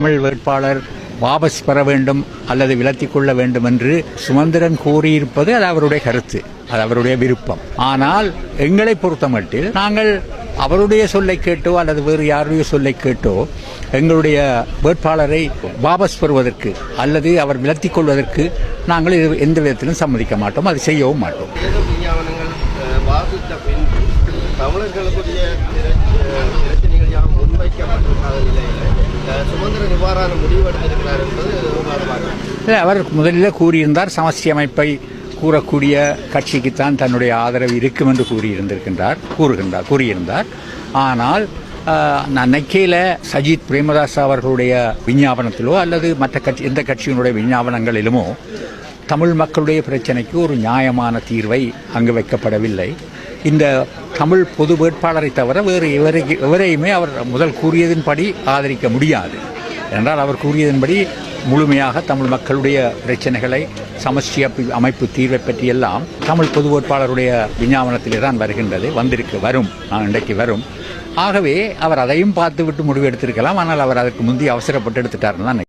தமிழ் வேட்பாளர் வாபஸ் பெற வேண்டும் அல்லது விலத்திக் கொள்ள வேண்டும் என்று சுமந்திரன் கூறியிருப்பது அது அவருடைய கருத்து. அது அவருடைய விருப்பம். ஆனால் எங்களை பொறுத்தமட்டில் நாங்கள் அவருடைய சொல்லை கேட்டோ அல்லது வேறு யாருடைய சொல்லை கேட்டோ எங்களுடைய வேட்பாளரை வாபஸ் பெறுவதற்கு அல்லது அவர் விலத்திக் கொள்வதற்கு நாங்கள் எந்த விதத்திலும் சம்மதிக்க மாட்டோம். அது செய்யவும் மாட்டோம். தேர்தல் பிரச்சனைகள் யாவும் இவ்வாறான முடிவு எடுத்திருக்கிறார் என்பது இல்லை, அவர் முதலில் கூறியிருந்தார் சமஷ்டி அமைப்பை கூறக்கூடிய கட்சிக்குத்தான் தன்னுடைய ஆதரவு இருக்கும் என்று கூறியிருந்திருக்கின்றார் கூறுகின்றார் கூறியிருந்தார். ஆனால் நான் நக்கையில் சஜித் பிரேமதாஸ் அவர்களுடைய விஞ்ஞாபனத்திலோ அல்லது மற்ற கட்சி எந்த கட்சியினுடைய விஞ்ஞாபனங்களிலுமோ தமிழ் மக்களுடைய பிரச்சனைக்கு ஒரு நியாயமான தீர்வை அங்கு வைக்கப்படவில்லை. இந்த தமிழ் பொது வேட்பாளரை தவிர வேறு எவரை எவரையுமே அவர் முதல் கூறியதின்படி ஆதரிக்க முடியாது. என்றால் அவர் கூறியதன்படி முழுமையாக தமிழ் மக்களுடைய பிரச்சனைகளை சமஷ்டி அமைப்பு தீர்வை பற்றியெல்லாம் தமிழ் பொது வேட்பாளருடைய விஞ்ஞாபனத்திலே தான் வருகின்றது வந்திருக்கு வரும் இன்றைக்கு வரும். ஆகவே அவர் அதையும் பார்த்துவிட்டு முடிவு எடுத்திருக்கலாம் ஆனால் அவர் அதற்கு முந்தைய அவசரப்பட்டு எடுத்துட்டாருன்னு தான்